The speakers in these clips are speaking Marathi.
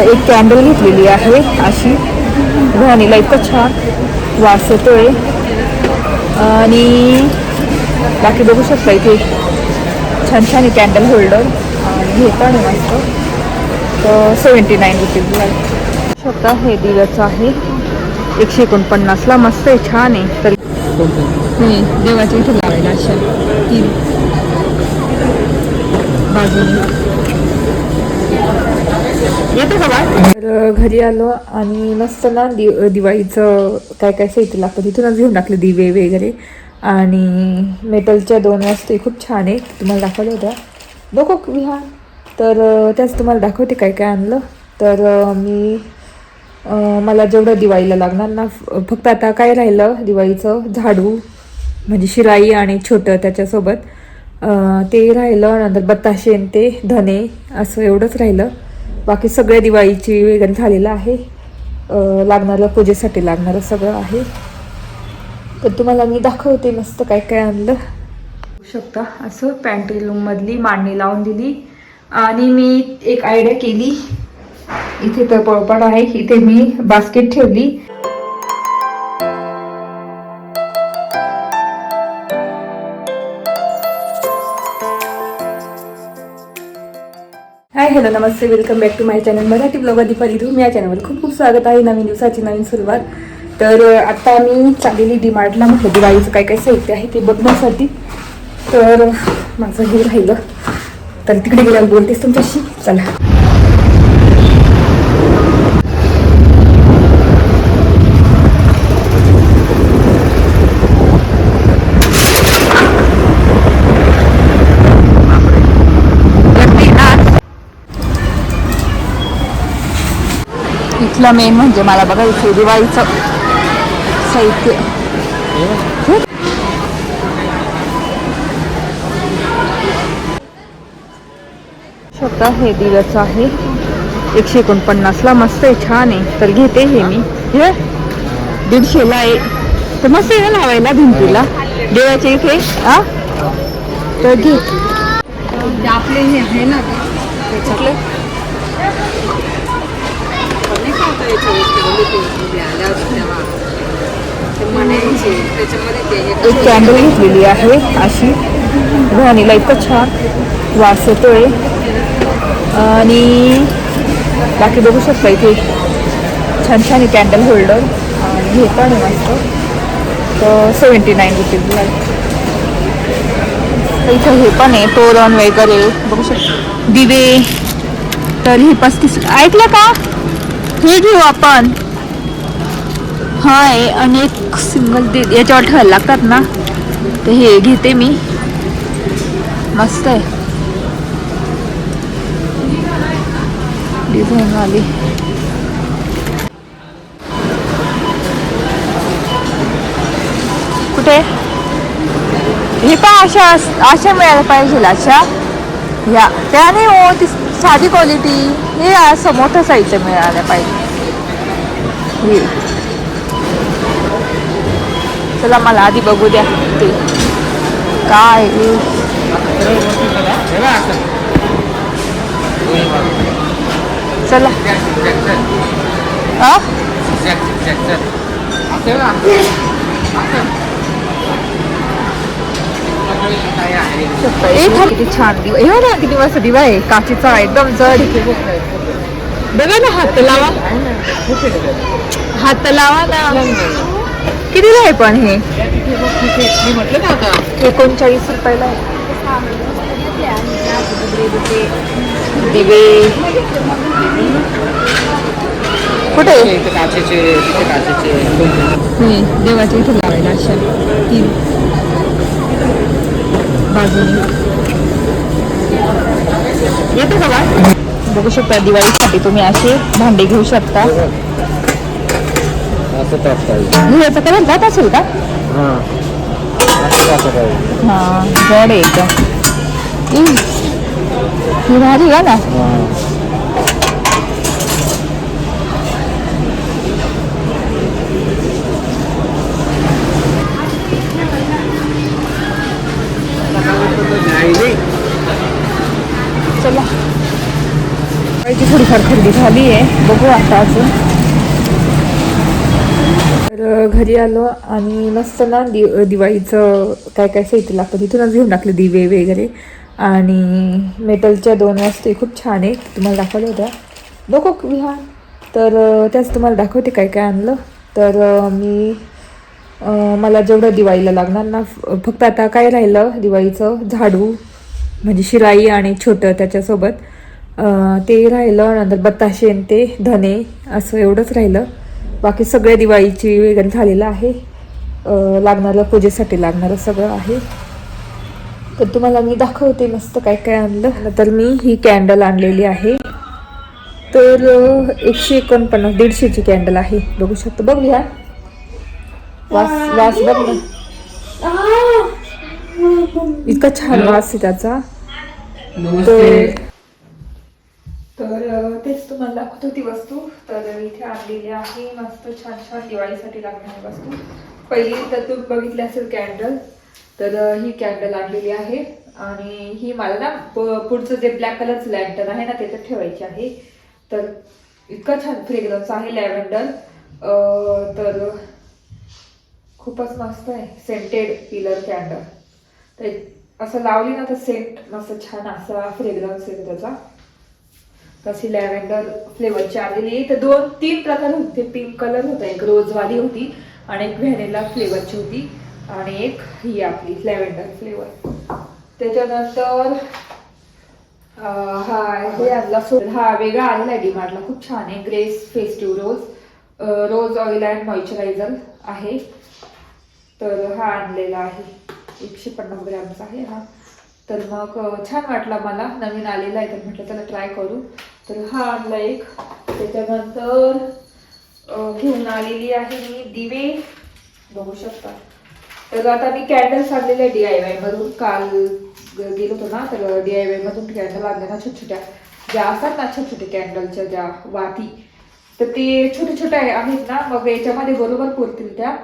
एक कॅन्डल घेतलेली आहे. अशी. व्हॅनिला इतकं छान वास येतोय. आणि बाकी बघू शकता इथे छान छान आहे कॅन्डल होल्डर आणि हे मस्त. तर सेवन्टी नाईन रुपीजला आहे शकता हे दिव्याचं आहे. एकशे एकोणपन्नासला मस्त आहे छान आहे. तर देवाच्या इथे लावायला अशा तीन बाजूने. येतो का तर घरी आलो आणि मस्त ना दि दिवाळीचं काय काय साहित्य लागतं तिथूनच घेऊन टाकले दिवे वगैरे. आणि मेटलच्या दोन वस्तू खूप छान आहे तुम्हाला दाखवल्या होत्या. नको विहार तर त्याच तुम्हाला दाखवते काय काय आणलं. तर मी मला जेवढं दिवाळीला लागणार ना फक्त आता काय राहिलं दिवाळीचं झाडू म्हणजे शिराई आणि छोटं त्याच्यासोबत. ते राहिलं नंतर बताशेन ते धने असं एवढंच राहिलं. बाकी सगळ्या दिवाळीची वेगन झालेलं आहे. लागणारं पूजेसाठी लागणारं सगळं आहे. तर तुम्हाला मी दाखवते मस्त काय काय आणलं. शकता असं पॅन्ट्री रूममधली मांडणी लावून दिली. आणि मी एक आयडिया केली. इथे तर पळपड आहे. इथे मी बास्केट ठेवली. Hello Namaste welcome back to my channel Marathi blog Deepali Dhoom या चॅनलवर खूप खूप स्वागत आहे. नवीन दिवसाची नवीन सुरुवात. तर आत्ता आता मी चाललेली डिमार्टला म्हटलं दिवाळीचं काय काय साहित्य आहे ते बघण्यासाठी. तर माझं हे राहिलं. तर तिकडे गेल्यावर बोलतेस तुमच्याशी. चला. इथलं मेन म्हणजे मला बघायचं दिवाळीचं साहित्य. शकता हे दिव्याचं आहे. एकशे एकोणपन्नासला मस्त आहे छान आहे. तर घेते हे मी. हे दीडशेला आहे. तर मस्त आहे ना लावायला भिंतीला. देवाच्या इथे हा? तर घे. आपले हे आहे ना. कुठले? एक कॅन्डल घेतलेली आहे अशी. व्हॅनिला इतकं छान वास येतोय. आणि बाकी बघू शकता इथे छान छान आहे कॅन्डल होल्डर हे आहे मस्त. तर सेवन्टी नाईन रुपीजला इथं हे पण आहे तोरण वगैरे. बघू शकता. दिवे. तर ही पस्तीस ऐकलं का? हे घेऊ आपण. हाय आणि एक सिंगल दे याच्यावर ठेवायला लागतात ना. तर हे घेते मी. मस्त आहे. डिझाईन आली कुठे? हे पण अशा अशा मिळायला पाहिजे अशा. या. त्याने हो ती साधी क्वालिटी हे असं मोठं साईजचं मिळालं पाहिजे. हे. चला मला आधी बघू द्या. ते. काय चला. हा किती छान दिवा हे ना किती मस्त दिवा आहे. काचीचा एकदम जड. बघा ना हात लावा. हात लावा ना. कितीला आहे पण हे? म्हटलं ना आता एकोणचाळीस रुपयाला आहे. दिवे कुठे काचेचे काचेचे. देवाच्या इथे लावायला अशा तीन. बाजूने. येतो का? बघू शकता दिवाळीसाठी तुम्ही असे भांडे घेऊ शकता. याचा कलर जात असेल का? हां. हा जड एकदम. ही भारी आहे ना. हां थोडीफार झाली आहे. बघू आता अजून. तर घरी आलो आणि मस्त ना दि दिवाळीचं काय काय साहित्य लागतं तिथूनच घेऊन टाकले दिवे वगैरे. आणि मेटलच्या दोन वस्तू खूप छान आहे तुम्हाला दाखवल्या होत्या. बघू विहान. तर त्याच तुम्हाला दाखवते काय काय आणलं. तर मी मला जेवढं दिवाळीला लागणार ना फक्त आता काय राहिलं दिवाळीचं झाडू म्हणजे शिराई आणि छोटं त्याच्यासोबत. ते राहिलं नंतर बताशेन ते धने असं एवढंच राहिलं. बाकी सगळे दिवाळीची वगैरे झालेलं आहे. लागणारं पूजेसाठी लागणारं सगळं आहे. तर तुम्हाला मी दाखवते मस्त काय काय आणलं. तर मी ही कॅन्डल आणलेली आहे. तर एकशे एकोणपन्नास दीडशेची कॅन्डल आहे. बघू शकतो बघ वास वास बघ ना. इतका छान वास आहे त्याचा. तर तर तेच तुम्हाला दाखवत होती वस्तू. तर इथे आणलेली आहे मस्त छान छान दिवाळीसाठी लागणारी वस्तू. पहिली तर तुम्ही बघितली असेल कॅन्डल. तर ही कॅन्डल आणलेली आहे. आणि ही मला ना प- पुढचं जे ब्लॅक कलरचं लॅन्टन आहे ना त्याच्यात ठेवायची आहे. तर इतकं छान फ्रेग्रन्स आहे लॅव्हेंडर तर खूपच मस्त आहे. सेंटेड पिलर कॅन्डल तर असं लावली ना तर सेंट मस्त छान असा फ्रेग्रन्स येतो त्याचा. तशी लॅव्हेंडर फ्लेवरची आलेली आहे. तर दोन तीन प्रकार होते. पिंक कलर होता एक रोजवाली होती आणि एक व्हॅनिला फ्लेवरची होती. आणि एक ही आपली लॅव्हेंडर फ्लेवर त्याच्यानंतर हा हे आणला हा वेगळा आलेला आहे डिमार्टला खूप छान आहे. Grace festive rose rose oil and moisturiser आहे. तर हा आणलेला आहे. एकशे पन्नास ग्रॅमचा आहे हा. तर मग छान वाटला मला. नवीन आलेला आहे. तर म्हटलं त्याला ट्राय करू. तर हा आणला एक त्याच्यानंतर घेऊन आलेली आहे मी दिवे. बघू शकता. तर आता मी कॅन्डल्स आणलेले आहे डी आय वाय मधून. काल गेलो होतो ना तर डी आय वाय मधून कॅन्डल आणल्या ना छोट्या ज्या असतात ना छोटछोट्या छोट्या कॅन्डलच्या ज्या वाती तर ते छोटे छोटे आहेत ना मग याच्यामध्ये बरोबर पुरतील त्या.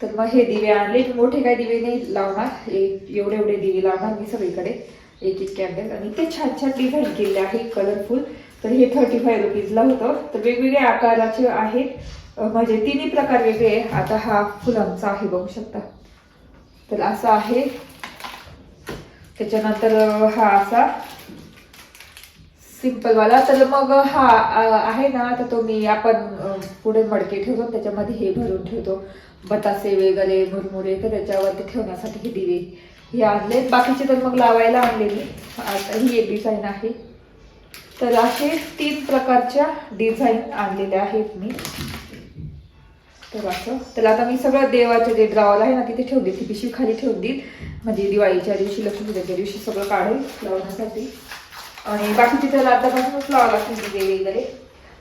तर मग हे दिवे आणले. मोठे काय दिवे नाही लावणार. एवढे एवढे दिवे लावणार मी सगळीकडे. एक एक कॅन्डल आणि ते छान छान डिझाईन केले आहे. कलरफुल तर हे थर्टी फाय रुपीजला होतं. तर वेगवेगळ्या आकाराचे आहेत. म्हणजे तिन्ही प्रकार वेगळे आहे आता हा फुलांचा आहे बघू शकता. तर असा आहे. त्याच्यानंतर हा असा. सिम्पलवाला तर मग हा आहे ना. तर तो मी आपण पुढे मडके ठेवतो. त्याच्यामध्ये हे भरून ठेवतो. बतासे वगैरे मुरमुरे तर त्याच्यावरती ठेवण्यासाठी हे दिवे हे आणले बाकीचे तर मग लावायला आणले मी आता ही एक डिझाईन आहे. तर असे तीन प्रकारच्या डिझाईन आणलेल्या आहेत मी. तर असं. तर आता मी सगळं देवाचे जे ड्रॉवर आहे ना तिथे ठेवली ती पिशवी खाली ठेवून देईल म्हणजे दिवाळीच्या दिवशी लक्ष्मीपूजेच्या दिवशी सगळं काढेल लावण्यासाठी. आणि बाकीचे त्याला आतापासूनच लावा लागतील दिवे वगैरे.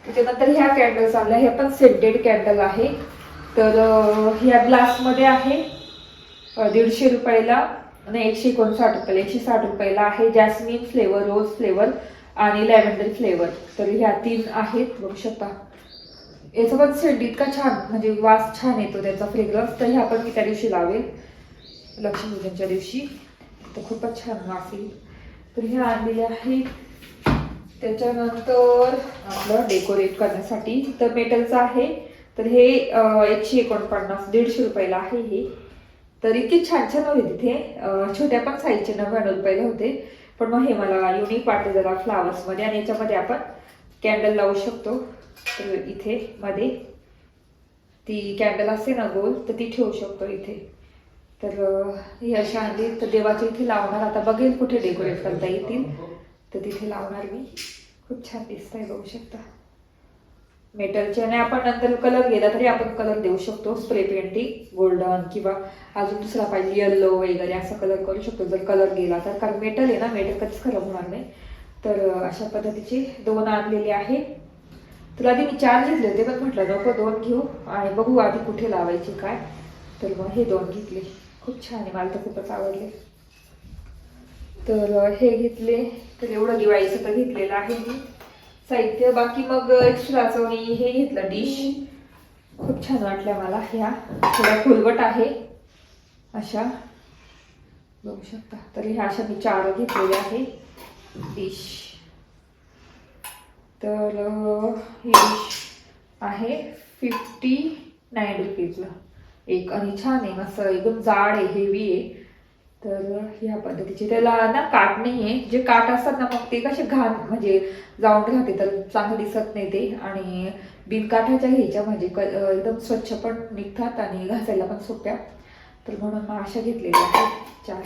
त्याच्यानंतर ह्या कॅन्डल्स आणल्या. ह्या पण सेंटेड कॅन्डल आहे. तर ह्या ग्लासमध्ये आहे दीडशे रुपयाला नाही एकशे एकोणसाठ रुपयाला एकशे साठ रुपयाला आहे जॅस्मिन फ्लेवर रोज फ्लेवर आणि लॅव्हेंडर फ्लेवर तर ह्या तीन आहेत बघू शकता. याचा पण सेंट इतका छान म्हणजे वास छान येतो त्याचा फ्रेग्रन्स तर ह्या पण मी त्या दिवशी लावेल. लक्ष्मीपूजनच्या दिवशी. तर खूपच छान वास येईल. तर ह्या आणलेल्या आहेत. त्याच्यानंतर आपलं डेकोरेट करण्यासाठी तर मेटलचं आहे. तर हे एकशे एकोणपन्नास दीडशे रुपयाला आहे हे. तर इतके छान छान होते तिथे. छोट्या पण साईजचे नव्याण्णव रुपयाला होते. पण मग हे मला युनिक वाटते जरा फ्लावर्समध्ये आणि याच्यामध्ये आपण कॅन्डल लावू शकतो. तर इथे मध्ये ती कॅन्डल असते ना गोल तर ती ठेवू शकतो इथे. तर ही अशा आणली. तर देवाच्या इथे लावणार. आता बघेल कुठे डेकोरेट करता येतील. तर तिथे लावणार मी. खूप छान दिसत आहे बघू शकता. मेटलचे. आणि आपण नंतर कलर गेला तरी आपण कलर देऊ शकतो. स्प्रे पेंटिंग गोल्डन किंवा अजून दुसरा पाहिजे येल्लो वगैरे असा कलर करू शकतो. जर कलर गेला तर. कारण मेटल आहे ना मेटल कधीच खराब होणार नाही. तर अशा पद्धतीचे दोन आणलेले आहे. तुला आधी मी चार घेतले होते पण म्हटलं नको दोन घेऊ. आणि बघू आधी कुठे लावायचे काय. तर मग हे दोन घेतले. खूप छान आहे. मला तर खूपच आवडले. तर हे घेतले. तर एवढं दिवाळीचं तर घेतलेलं आहे मी. साहित्य बाकी मग एक्स्ट्राचं मी हे घेतलं डिश खूप छान वाटल्या मला ह्या. थोड्या फुलवट आहे. अशा. बघू शकता. तर ह्या अशा मी चार घेतलेल्या आहे. डिश तर ही डिश आहे फिफ्टी नाईन रुपीजला एक आणि छान आहे. मस्त एकदम जाड आहे हेवी आहे. तर ह्या पद्धतीचे. त्याला ना काट नाही आहे जे काट असतात ना मग ते कसे घाण म्हणजे जाऊन राहते तर चांगलं दिसत नाही ते. आणि बिनकाठाच्या घ्यायच्या म्हणजे क एकदम स्वच्छ पण निघतात आणि घासायला पण सोप्या. तर म्हणून मग अशा घेतलेल्या आहेत. चार.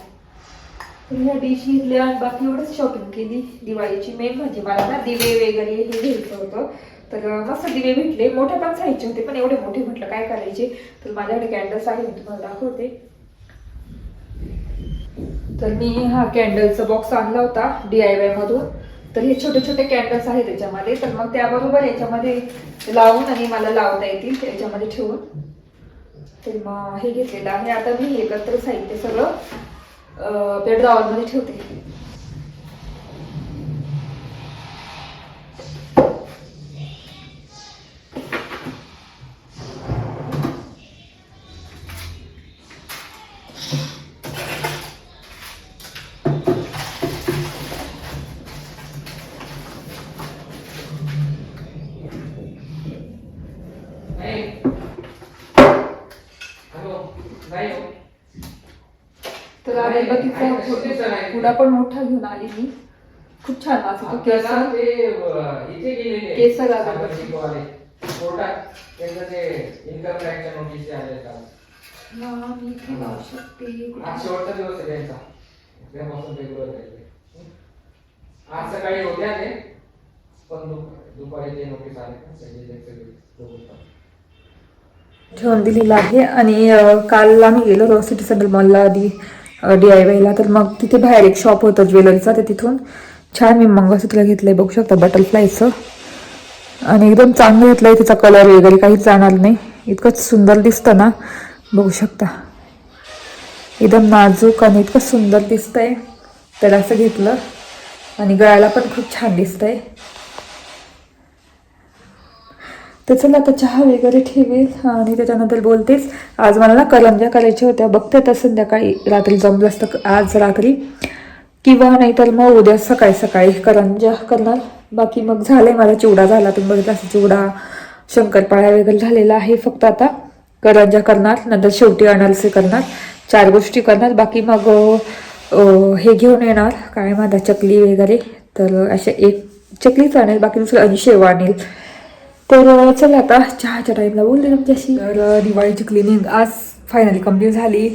तर ह्या डिश घेतल्या आणि बाकी एवढंच शॉपिंग केली. दिवाळीची मेन म्हणजे मला ना दिवे वगैरे हे घ्यायचं होतं. तर मस्त दिवे भेटले. मोठे पण साईजचे होते पण एवढे मोठे म्हटलं काय करायचे? तर माझ्याकडे कॅन्डल्स आहे मी तुम्हाला दाखवते. तर मी हा कॅन्डलचा बॉक्स आणला होता डी आय वाय मधून. तर हे छोटे छोटे कॅन्डल्स आहेत त्याच्यामध्ये तर मग त्याबरोबर याच्यामध्ये लावून आणि मला लावता येतील त्याच्यामध्ये ठेवून. तर मग हे घेतलेलं आहे. आता मी एकत्र साहित्य सगळं अं, ठेवते. पुडा पण मोठा घेऊन आली मी. खूप छान वाचतो केसर. केसर आज सकाळी होत्या ते पण दुपारी ते नोटीस आले का सगळे ते सगळे दोघं. ठेवून दिलेला आहे आणि काल आम्ही गेलो सिटी सेंटर मॉलला आधी. डी आय वायला तर मग तिथे बाहेर एक शॉप होतं ज्वेलरीचा. तर तिथून छान मी मंगळसूत्र घेतलंय. बघू शकता बटरफ्लायचं आणि एकदम चांगलं घेतलंय. त्याचा कलर वगैरे काहीच जाणार नाही. इतकंच सुंदर दिसतं ना. बघू शकता. एकदम नाजूक आणि इतकं सुंदर दिसतंय. तर असं घेतलं. आणि गळ्याला पण खूप छान दिसतंय. तर चला आता चहा वगैरे ठेवेल. आणि त्याच्यानंतर बोलतेच आज मला ना करंजा करायच्या होत्या. बघते तर संध्याकाळी रात्री जमलं असतं आज रात्री. किंवा नाहीतर मग उद्या सकाळी सकाळी करंजा करणार. बाकी मग झालं आहे मला चिवडा झाला. तुम्ही बघितला असं चिवडा शंकरपाळ्या वगैरे झालेला आहे फक्त आता. करंजा करणार नंतर शेवटी अनारसे करणार. चार गोष्टी करणार. बाकी मग हे घेऊन येणार. काय माझा चकली वगैरे. तर अशा एक चकलीच आणेल. बाकी दुसरं आणि शेव आणेल. तर चला आता चहाच्या टाईमला बोलले तुमच्याशी. तर दिवाळीची क्लिनिंग आज फायनली कंप्लीट झाली.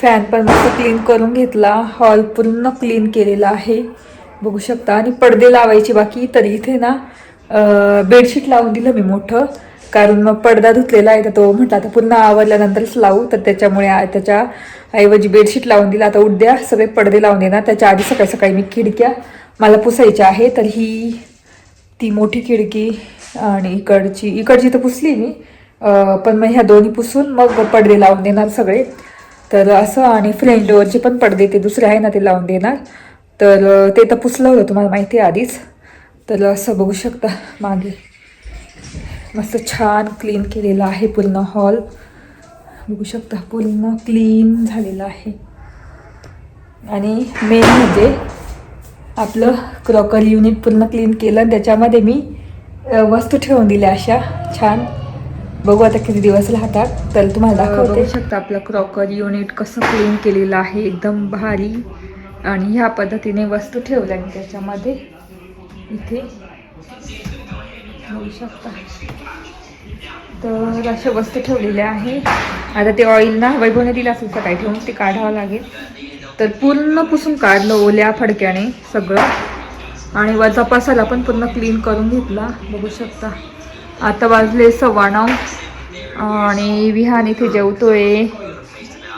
फॅन पण मस्त क्लीन करून घेतला. हॉल पूर्ण क्लीन केलेला आहे. बघू शकता. आणि पडदे लावायचे बाकी तरी इथे ना बेडशीट लावून दिलं मी मोठं. कारण मग पडदा धुतलेला आहे तर तो म्हटला आता पुन्हा आवरल्यानंतरच लावू. तर त्याच्यामुळे त्याच्या ऐवजी बेडशीट लावून दिला. आता उद्या सगळे पडदे लावून देणार. त्याच्या आधी सकाळी सकाळी मी खिडक्या मला पुसायच्या आहे. तर ही ती मोठी खिडकी आणि इकडची इकडची तर पुसली मी पण मग ह्या दोन्ही पुसून मग पडदे लावून देणार सगळे. तर असं आणि फ्रेंड डोअरचे पण पडदे ते दुसरे आहे ना ते लावून देणार. तर ते तर पुसलं होतं तुम्हाला माहिती आहे आधीच. तर असं बघू शकता मागे. मस्त छान क्लीन केलेला आहे पूर्ण हॉल बघू शकता पूर्ण क्लीन झालेला आहे. आणि मेन म्हणजे आपलं क्रॉकरी युनिट पूर्ण क्लीन केलं आणि त्याच्यामध्ये मी वस्तू ठेवून दिल्या अशा. छान. बघू आता किती दिवस राहतात तर तुम्हाला दाखवते. शकता आपलं क्रॉकरी युनिट कसं क्लीन केलेलं आहे एकदम भारी. आणि ह्या पद्धतीने वस्तू ठेवल्या मी त्याच्यामध्ये. इथे. बघू शकता. तर अशा वस्तू ठेवलेल्या आहे आता ते ऑइल ना वैभवने दिलं असेल सकाळी ठेवून ते काढावं लागेल. तर पूर्ण पुसून काढलं ओल्या फडक्याने सगळं. आणि वजा पसाला पण पूर्ण क्लीन करून घेतला. बघू शकता. आता वाजले सव्वा नऊ. आणि विहान इथे जेवतोय.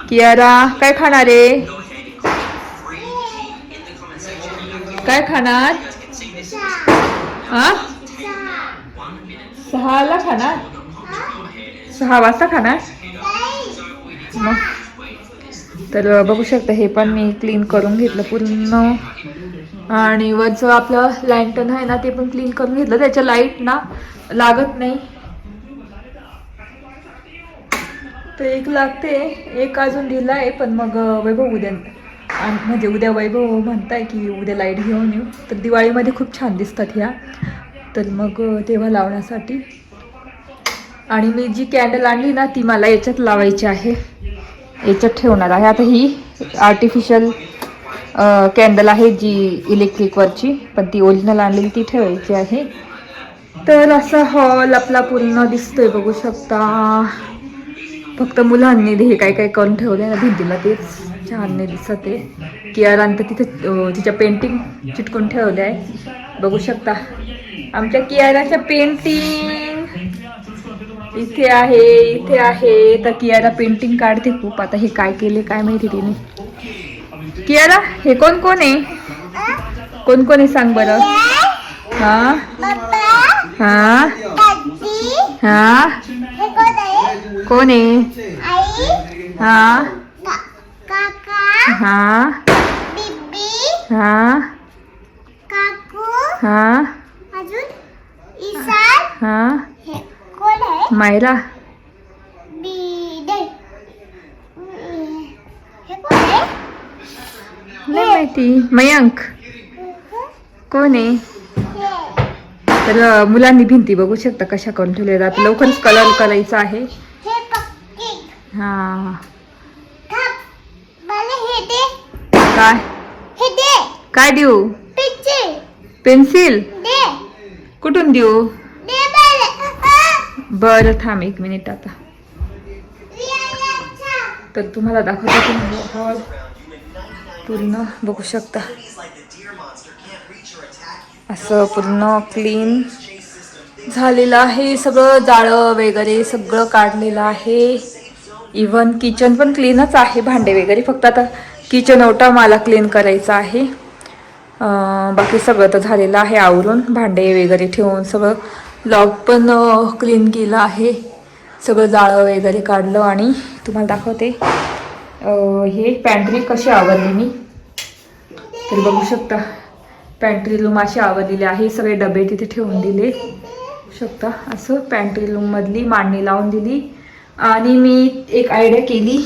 कियारा काय खाणार आहे? काय खाणार? हा सहाला खाणार? सहा वाजता खाणार? मग तर बघू शकता हे पण मी क्लीन करून घेतलं पूर्ण. आणि वरचं आपलं लँटन आहे ना ते पण क्लीन करून घेतलं. त्याच्या लाइट ना लागत नाही. तर एक लागते एक अजून दिला आहे पण मग वैभव उद्या आणि म्हणजे उद्या वैभव म्हणताय की उद्या लाइट घेऊन येऊ. तर दिवाळीमध्ये खूप छान दिसतात ह्या. तर मग तेव्हा लावण्यासाठी. आणि मी जी कॅन्डल आणली ना ती मला याच्यात लावायची आहे. याच्यात ठेवणार आहे. आता ही आर्टिफिशियल कॅन्डल आहे जी इलेक्ट्रिकवरची पण ती ओरिजिनल आणलेली ती ठेवायची आहे. तर असा हॉल आपला पूर्ण दिसतोय बघू शकता. फक्त मुलांनी हे काय काय करून ठेवले ना भिंतीला तेच छान नाही दिसत आहे. कियारान तर तिथे तिच्या पेंटिंग चिटकून ठेवल्या. आहे बघू शकता. आमच्या कियाराच्या पेंटिंग इथे आहे इथे आहे. तर कियारा पेंटिंग काढते खूप. आता हे काय केले काय माहिती तिने. कियारा हे कोण कोण आहे? कोण कोण आहे सांग बरं. हा? हा? हा? कोण आहे? हा? हा? हा? हा? हा? मायरा नाही माहिती मयांक कोण आहे तर मुलांनी भिंती बघू शकता कशा करून ठेवल्या जातात लवकरच कलर करायचा आहे. हा काय? काय देऊ? पेन्सिल कुठून देऊ? बरं थांब एक मिनिट आता. तर तुम्हाला दाखवतो तुम्ही हॉल पूर्ण बघू शकता. असं पूर्ण क्लीन झालेलं आहे सगळं जाळं वगैरे सगळं काढलेलं आहे. इवन किचन पण क्लीनच आहे भांडे वगैरे फक्त आता किचन ओटा मला क्लीन करायचं आहे. बाकी सगळं तर झालेलं आहे आवरून भांडे वगैरे ठेवून सगळं लॉक पण क्लीन केलं आहे. सगळं जाळं वगैरे काढलं आणि तुम्हाला दाखवते. हे पॅन्ट्री कशी आवरली मी? तर बघू शकता पॅन्ट्री रूम अशी आवरलेली आहे. सगळे डबे तिथे ठेवून दिले. शकता असं पॅन्ट्री लूममधली मांडणी लावून दिली. आणि मी एक आयडिया केली.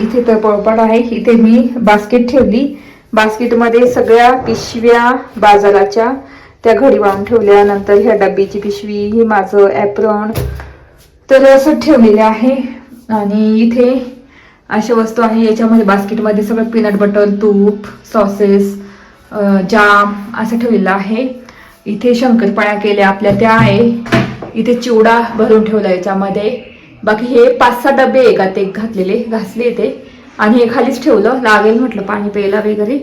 इथे तर पळपड आहे. इथे मी बास्केट ठेवली. बास्केटमध्ये सगळ्या पिशव्या बाजाराच्या त्या घडी वाहून ठेवल्या. नंतर ह्या डब्याची पिशवी ही माझं ॲप्रॉन तर असं ठेवलेलं आहे. आणि इथे अशा वस्तू आहे. याच्यामध्ये बास्केटमध्ये सगळं पीनट बटर तूप सॉसेस जाम असं ठेवलेलं आहे. इथे शंकरपाळ्या केल्या आपल्या त्या आहे. इथे चिवडा भरून ठेवला याच्यामध्ये. बाकी हे पाच सहा डबे एकात एक घातलेले घासले ते. आणि हे खालीच ठेवलं. लागेल म्हटलं पाणी प्यायला वगैरे.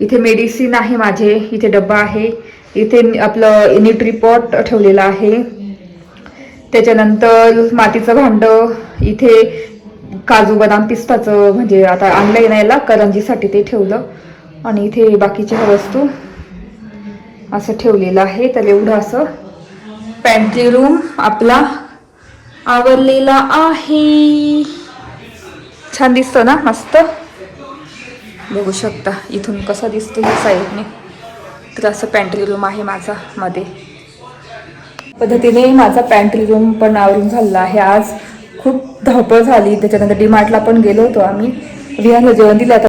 इथे मेडिसिन आहे माझे. इथे डब्बा आहे. इथे आपलं न्यूट्रीपॉट ठेवलेलं आहे. त्याच्यानंतर मातीचं भांड इथे काजू बदाम पिस्ताचं म्हणजे आता आणलंय ना याला करंजीसाठी ते ठेवलं. आणि इथे बाकीच्या वस्तू असं ठेवलेलं आहे तर एवढं असं. पॅन्ट्री रूम आपला आवरलेला आहे. छान दिसतं ना मस्त. बघू शकता इथून कसा दिसतो या साईडने तर असं पॅन्ट्री रूम आहे माझा मध्ये. पद्धतीने माझा पॅन्ट्री रूम पण आवरून झालेला आहे. आज खूप धावपळ झाली. त्याच्यानंतर डी मार्टला पण गेलो होतो आम्ही. विहारला जेवण दिलं.